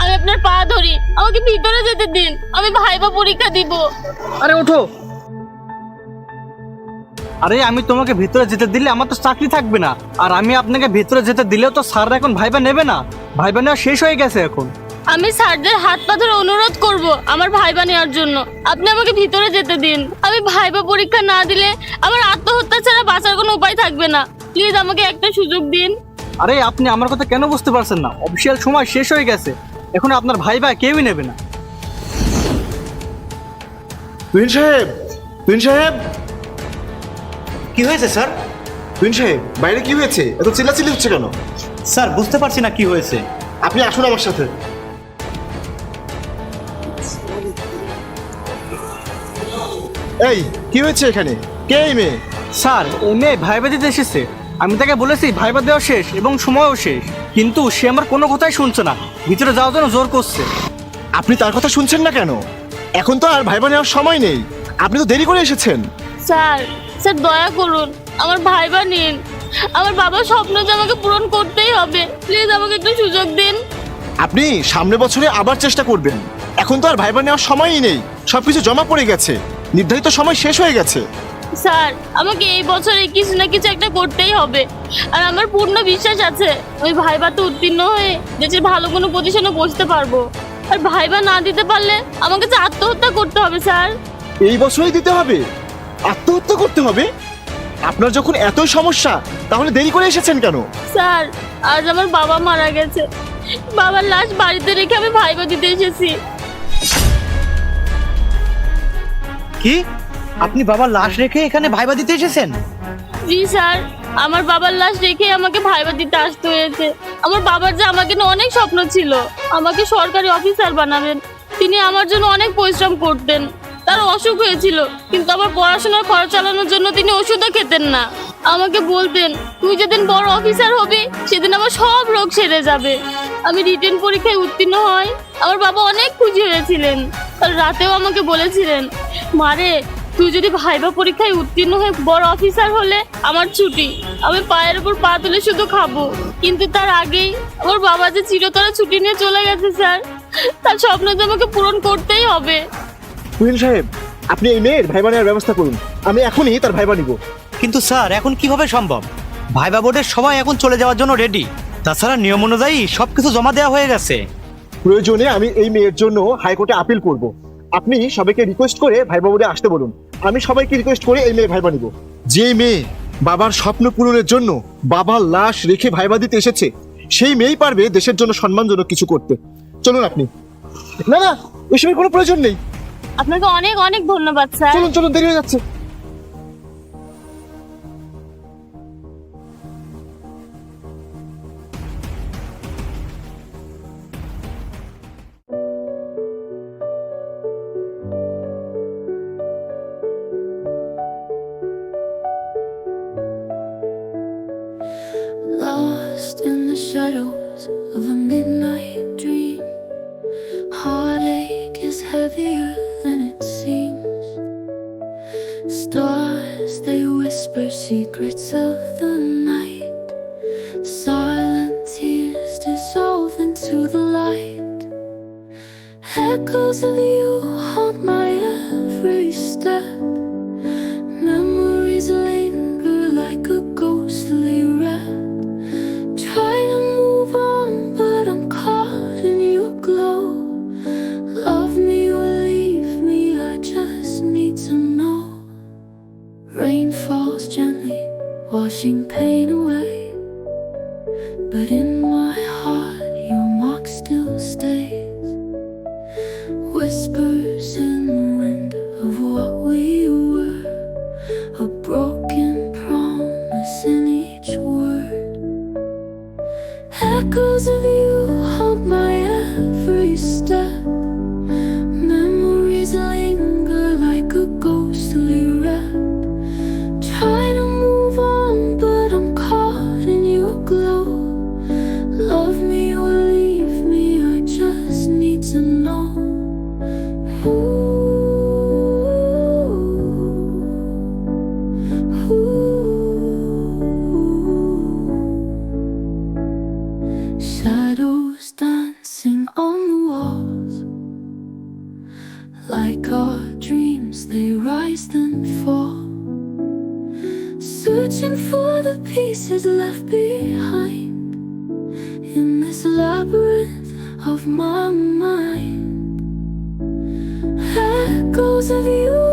আমি আপনার পা ধরি। আমাকে ভিতরে যেতে দিন। আমি ভাইবা পরীক্ষা দিব। আরে ওঠো। আরে আমি তোমাকে ভিতরে যেতে দিলে আমার তো চাকরি থাকবে না। আর আমি আপনাকে ভিতরে যেতে দিলেও তো স্যাররা এখন ভাইবা নেবে না। ভাইবা নেওয়া শেষ হয়ে গেছে এখন। আমি স্যারদের হাত পা ধরে অনুরোধ করব আমার ভাইবা নেওয়ার জন্য। আপনি আমাকে ভিতরে যেতে দিন। আমি ভাইবা পরীক্ষা না দিলে আমার আত্মহত্যা ছাড়া বাঁচার কোনো উপায় থাকবে না। প্লিজ আমাকে একটা সুযোগ দিন। আরে আপনি আমার কথা কেন বুঝতে পারছেন না? অফিসিয়াল সময় শেষ হয়ে গেছে। এখন আপনার ভাই ভাই কেউই নেবে না। তুহিন সাহেব তুহিন সাহেব। কি হয়েছে স্যার? তুহিন সাহেব বাইরে কি হয়েছে? এত চিল্লাচিল্লি হচ্ছে কেন? স্যার বুঝতে পারছি না কি হয়েছে। আপনি আসুন আমার সাথে। এই কি হয়েছে এখানে? কে এই মেয়ে? স্যার ও মেয়ে ভাই দিতে এসেছে। আমি তাকে বলেছি ভাইবা দেওয়া শেষ এবং সময়ও শেষ। কিন্তু সে আমার কোনো কথাই শুনছে না। ভিতরে যাওয়ার জন্য জোর করছে। আপনি তার কথা শুনছেন না কেন? এখন তো আর ভাইবা নেওয়ার সময় নেই। আপনি তো দেরি করে এসেছেন। স্যার স্যার দয়া করুন আমার ভাইবা নিন। আমার বাবার স্বপ্ন যে আমাকে পূরণ করতেই হবে। প্লিজ আমাকে একটু সুযোগ দিন। আপনি সামনের বছরে আবার চেষ্টা করবেন। এখন তো আর ভাইবা নেওয়ার সময়ই নেই। সবকিছু জমা পড়ে গেছে। নির্ধারিত সময় শেষ হয়ে গেছে। স্যার আমাকে এই বছরে কিছু না কিছু একটা করতেই হবে। আর আমার পূর্ণ বিশ্বাস আছে আমি ভাইবাতে উত্তীর্ণ হয়ে দেশের ভালো কোনো পজিশনে বসতে পারব। আর ভাইবা না দিতে পারলে আমাকে যে আত্মহত্যা করতে হবে স্যার। এই বছরই দিতে হবে? আত্মহত্যা করতে হবে? আপনার যখন এত সমস্যা তাহলে দেরি করে এসেছেন কেন? স্যার আজ আমার বাবা মারা গেছে। বাবার লাশ বাড়িতে রেখে আমি ভাইবা দিতে এসেছি। কি? আপনি বাবার লাশ রেখে এখানে ভাইবা দিতে এসেছেন? জি, স্যার। আমার বাবার লাশ রেখে আমাকে ভাইবা দিতে আসতে হয়েছে। আমার বাবার যে আমাকে নিয়ে অনেক স্বপ্ন ছিল, আমাকে সরকারি অফিসার বানাবেন। তিনি আমার জন্য অনেক পরিশ্রম করতেন। তার অসুখ হয়েছিল, কিন্তু আমার পড়াশোনার খরচ চালানোর জন্য তিনি ওষুধও খেতেন না। আমাকে বলতেন, তুই যেদিন বড় অফিসার হবি, সেদিন আমার সব রোগ সেরে যাবে। আমি রিটেন পরীক্ষায় উত্তীর্ণ হয় আমার বাবা অনেক খুশি হয়েছিলেন। আর রাতেও আমাকে বলেছিলেন মারে তুই যদি ভাইবা পরীক্ষায় উত্তীর্ণ হয়ে বড় অফিসার হলে আমার ছুটি। আমি পায়ের উপর পা তুলে শুধু খাব। কিন্তু তার আগেই আমার বাবা যে চিরতরে ছুটি নিয়ে চলে গেছে স্যার তার স্বপ্ন তো আমাকে পূরণ করতেই হবে। তুহিন সাহেব আপনি এই মেয়ের ভাইবা নেওয়ার ব্যবস্থা করুন। আমি এখনই তার ভাইবা নিব। কিন্তু স্যার এখন কীভাবে সম্ভব? ভাইবা বোর্ডের সবাই এখন চলে যাওয়ার জন্য রেডি তাছাড়া নিয়ম অনুযায়ী সবকিছু জমা দেওয়া হয়ে গেছে। প্রয়োজনে আমি এই মেয়ের জন্য হাইকোর্টে আপিল করব। আপনি সবাইকে রিকোয়েস্ট করে ভাইবা বোর্ডে আসতে বলুন। আমি সবাইকে রিকোয়েস্ট করে এই মেয়ে ভাইবা নিব। যে মেয়ে বাবার স্বপ্ন পূরণের জন্য বাবার লাশ রেখে ভাইবা দিতে এসেছে সেই মেয়েই পারবে দেশের জন্য সম্মানজনক কিছু করতে। চলুন আপনি। না না ওইসবের কোনো প্রয়োজন নেই। আপনাকে অনেক অনেক ধন্যবাদ স্যার। চলুন চলুন দেরি হয়ে যাচ্ছে। Lost in the shadows of a midnight dream. Heartache is heavier than it seems. Stars, they whisper secrets of the night. Silent tears dissolve into the light. Echoes of you Echoes of you haunt my Than fall Searching for the pieces left behind In this labyrinth of my mind. Echoes of you